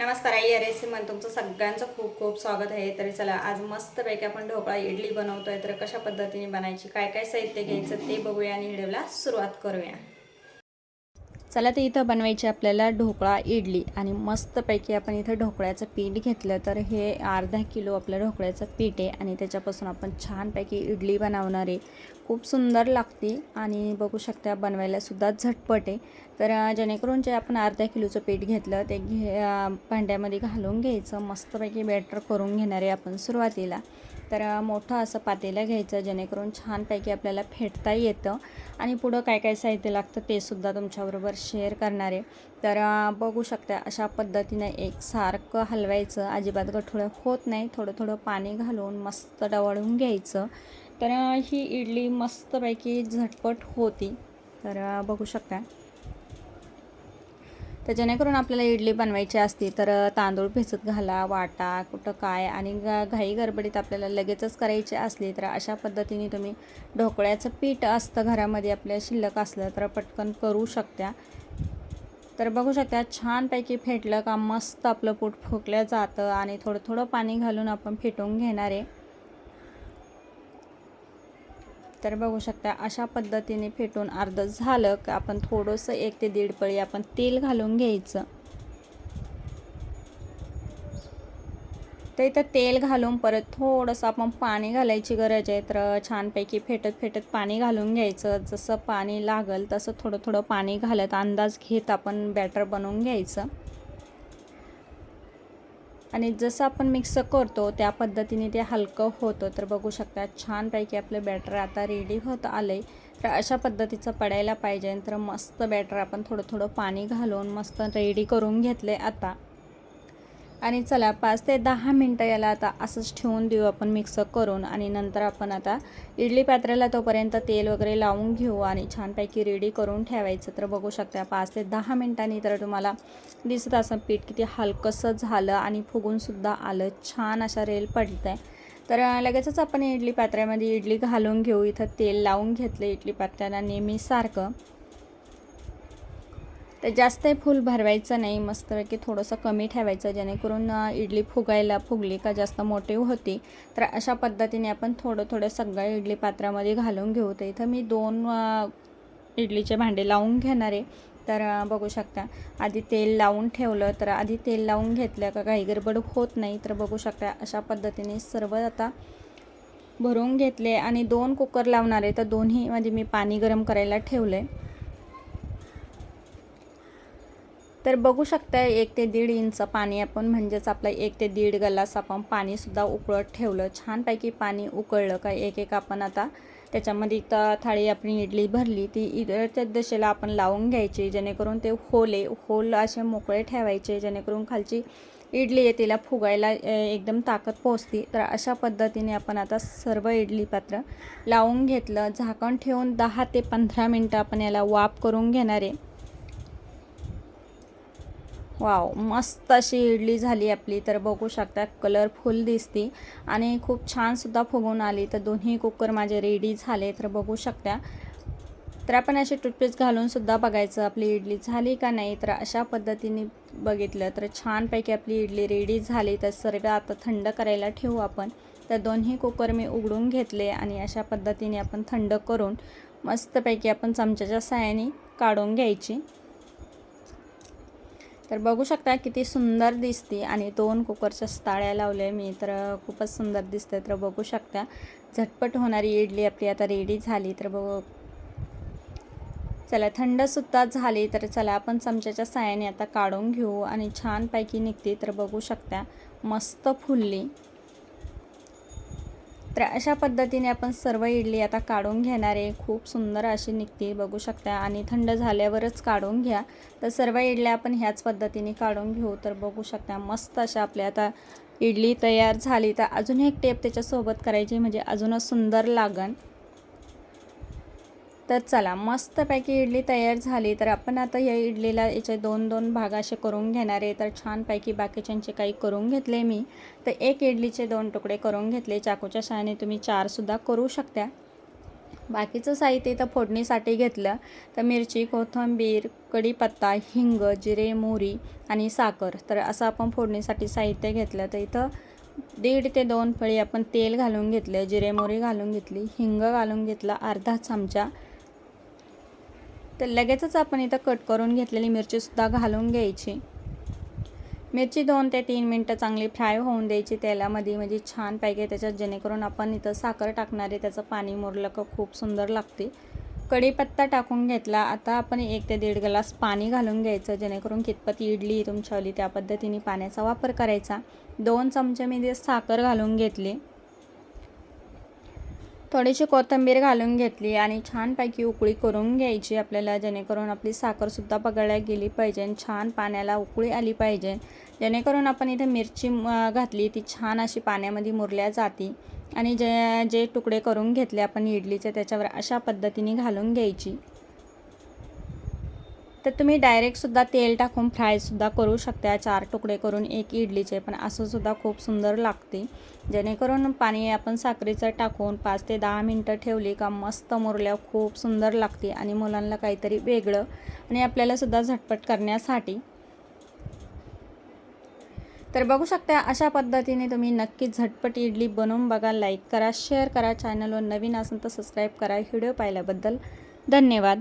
नमस्कार आई रेसिपीमध्ये तुमचं सगळ्यांचं खूप खूप स्वागत आहे. तरी चला आज मस्तपैकी आपण ढोकळा इडली बनवतोय. तर कशा पद्धतीने बनायची काय काय साहित्य घ्यायचं ते बघूया आणि व्हिडिओला सुरुवात करूया. चला तर इथं बनवायची आपल्याला ढोकळा इडली आणि मस्तपैकी आपण इथं ढोकळ्याचं पीठ घेतलं तर हे अर्धा किलो आपलं ढोकळ्याचं पीठ आहे आणि त्याच्यापासून आपण छानपैकी इडली बनवणार आहे. खूप सुंदर लागते आणि बघू शकता बनवायलासुद्धा झटपट आहे. तर जेणेकरून जे आपण अर्धा किलोचं पीठ घेतलं ते घे भांड्यामध्ये घालून घ्यायचं. मस्तपैकी बॅटर करून घेणार आहे आपण सुरुवातीला. तर मोठं असं पातेलं घ्यायचं जेणेकरून छानपैकी आपल्याला फेटता येतं. आणि पुढं काय काय साहित्य लागतं ते सुद्धा तुमच्याबरोबर शेअर करणार आहे. तर बघू शकता अशा पद्धतीनं एक सारखं हलवायचं. अजिबात गठुळं होत नाही. थोडं थोडं पाणी घालून मस्त डवळून घ्यायचं. तर ही इडली मस्तपैकी झटपट होती. तर बघू शकता. तर जेणेकरून आपल्याला इडली बनवायची असती तर तांदूळ भिजत घाला वाटा कुठं काय आणि ग घाई गडबडीत आपल्याला लगेचच करायची असली तर अशा पद्धतीने तुम्ही ढोकळ्याचं पीठ असतं घरामध्ये आपल्या शिल्लक असलं तर पटकन करू शकता तर बघू शकता छानपैकी फेटलं का मस्त आपलं पोट फुकलं जातं आणि थोडं थोडं पाणी घालून आपण फेटून घेणार आहे. तर बघू शकता अशा पद्धतीने फेटून अर्ध झालं का आपण थोडंसं एक ते दीड पळी आपण तेल घालून घ्यायचं. तर इथं तेल घालून परत थोडंसं आपण पाणी घालायची गरज आहे तर छानपैकी फेटत फेटत पाणी घालून घ्यायचं. जसं पाणी लागल तसं थोडं थोडं पाणी घालत अंदाज घेत आपण बॅटर बनवून घ्यायचं. आणि जसं आपण मिक्स करतो त्या पद्धतीने ते हलकं होतं. तर बघू शकता छानपैकी आपलं बॅटर आता रेडी होत आलं आहे तर अशा पद्धतीचं पडायला पाहिजे. तर मस्त बॅटर आपण थोडं थोडं पाणी घालून मस्त रेडी करून घेतले आता. आणि चला पाच ते दहा मिनटं याला आता असंच ठेवून देऊ आपण मिक्स करून आणि नंतर आपण आता इडली पात्राला तोपर्यंत तेल वगैरे लावून घेऊ आणि छानपैकी रेडी करून ठेवायचं. तर बघू शकता पाच ते दहा मिनटांनी तर तुम्हाला दिसत असं पीठ किती हलकंसं झालं आणि फुगूनसुद्धा आलं. छान अशा रेल पडत आहे तर लगेचच आपण इडली पात्र्यामध्ये इडली घालून घेऊ. इथं तेल लावून घेतलं इडली पात्र्याला नेहमीसारखं तर जास्त फूल भरवायचं नाही मस्तपैकी थोडंसं कमी ठेवायचं जेणेकरून इडली फुगायला फुगली का जास्त मोठी होती. तर अशा पद्धतीने आपण थोडं थोडं सगळं इडली पात्रामध्ये घालून घेऊ. तर इथं मी दोन इडलीचे भांडे लावून घेणार आहे. तर बघू शकता आधी तेल लावून ठेवलं तर आधी तेल लावून घेतलं का काही गडबड होत नाही. तर बघू शकता अशा पद्धतीने सर्व आता भरून घेतले. आणि दोन कुकर लावणार आहे तर दोन्हीमध्ये मी पाणी गरम करायला ठेवलं आहे तर बघू शकता एक ते दीड इंच पाणी आपण म्हणजेच आपला एक ते दीड गलास आपण पाणीसुद्धा उकळत ठेवलं. छानपैकी पाणी उकळलं का एक एक आपण आता त्याच्यामध्ये तर थाळी आपण इडली भरली ती इडच्या दशेला आपण लावून घ्यायची जेणेकरून ते होले होल असे मोकळे ठेवायचे जेणेकरून खालची इडली आहे तिला फुगायला एकदम ताकद पोचते तर अशा पद्धतीने आपण आता सर्व इडली पात्र लावून घेतलं. झाकण ठेवून दहा ते पंधरा मिनटं आपण याला वाफ करून घेणार आहे. वाव मस्त अशी इडली झाली आपली. तर बघू शकता कलरफुल दिसते. आणि खूप छानसुद्धा फुगून आली. तर दोन्ही कुकर माझे रेडी झाले. तर बघू शकता. तर आपण असे टूथपेस्ट घालूनसुद्धा बघायचं आपली इडली झाली का नाही. तर अशा पद्धतीने बघितलं तर छानपैकी आपली इडली रेडी झाली. तर सर्व आता थंड करायला ठेवू आपण. तर दोन्ही कुकर मी उघडून घेतले आणि अशा पद्धतीने आपण थंड करून मस्तपैकी आपण चमच्याच्या साहाय्याने काढून घ्यायची. तर बघू शकता किती सुंदर दिसते आणि दोन कुकरच्या स्थाळ्या लावल्या मी तर खूपच सुंदर दिसते तर बघू शकता झटपट होणारी इडली आपली आता रेडी झाली. तर बघू चला थंडसुद्धा झाली तर चला आपण चमच्याच्या साहाय्याने आता काढून घेऊ आणि छानपैकी निघते. तर बघू शकता मस्त फुलली. तर अशा पद्धतीने आपण सर्व इडली आता काढून घेणार आहे. खूप सुंदर अशी निघते बघू शकता. आणि थंड झाल्यावरच काढून घ्या. तर सर्व इडल्या आपण ह्याच पद्धतीने काढून घेऊ. तर बघू शकता मस्त अशा आपल्या आता इडली तयार झाली. तर अजून एक टेप त्याच्यासोबत करायची म्हणजे अजूनच सुंदर लागन तर चला मस्तपैकी इडली तयार झाली. तर आपण आता या इडलीला याचे दोन दोन भाग असे करून घेणार आहे. तर छानपैकी बाकीच्यांचे काही करून घेतले मी. तर एक इडलीचे दोन तुकडे करून घेतले. चाकूच्या सहाय्याने तुम्ही चारसुद्धा करू शकता. बाकीचं साहित्य इथं फोडणीसाठी घेतलं. तर मिरची कोथिंबीर कढीपत्ता हिंग जिरे मोहरी आणि साखर. तर असं आपण फोडणीसाठी साहित्य घेतलं. तर इथं दीड ते दोन फळी आपण तेल घालून घेतलं जिरे मोहरी घालून घेतली हिंग घालून घेतला अर्धा चमचा. तर लगेचच आपण इथं कट करून घेतलेली मिरचीसुद्धा घालून घ्यायची. मिरची दोन ते तीन मिनटं चांगली फ्राय होऊन द्यायची तेलामध्ये म्हणजे छान पाहिजे त्याच्यात जेणेकरून आपण इथं साखर टाकणारे त्याचं पाणी मुरलं का खूप सुंदर लागते. कढीपत्ता टाकून घेतला आता आपण एक ते दीड ग्लास पाणी घालून घ्यायचं जेणेकरून कितपत इडली तुमच्यावली त्या पद्धतीने पाण्याचा वापर करायचा. दोन चमचे मी साखर घालून घेतली. थोडीशी कोथिंबीर घालून घेतली आणि छानपैकी उकळी करून घ्यायची. आपल्याला जेणेकरून आपली साखरसुद्धा पगळल्या गेली पाहिजे छान पाण्याला उकळी आली पाहिजे. जेणेकरून आपण इथे मिरची घातली ती छान अशी पाण्यामध्ये मुरल्या जाते. आणि जे जे तुकडे करून घेतले आपण इडलीचे त्याच्यावर अशा पद्धतीने घालून घ्यायची. तर तुम्ही डायरेक्टसुद्धा तेल टाकून फ्रायसुद्धा करू शकता. चार तुकडे करून एक इडलीचे पण असंसुद्धा खूप सुंदर लागते. जेणेकरून पाणी आपण साखरेचं टाकून पाच ते दहा मिनटं ठेवली का मस्त मुरल्या खूप सुंदर लागते आणि मुलांना काहीतरी वेगळं आणि आपल्यालासुद्धा झटपट करण्यासाठी. तर बघू शकता अशा पद्धतीने तुम्ही नक्कीच झटपट इडली बनवून बघा लाईक करा शेअर करा चॅनलवर नवीन असेल तर सबस्क्राईब करा. व्हिडिओ पाहिल्याबद्दल धन्यवाद.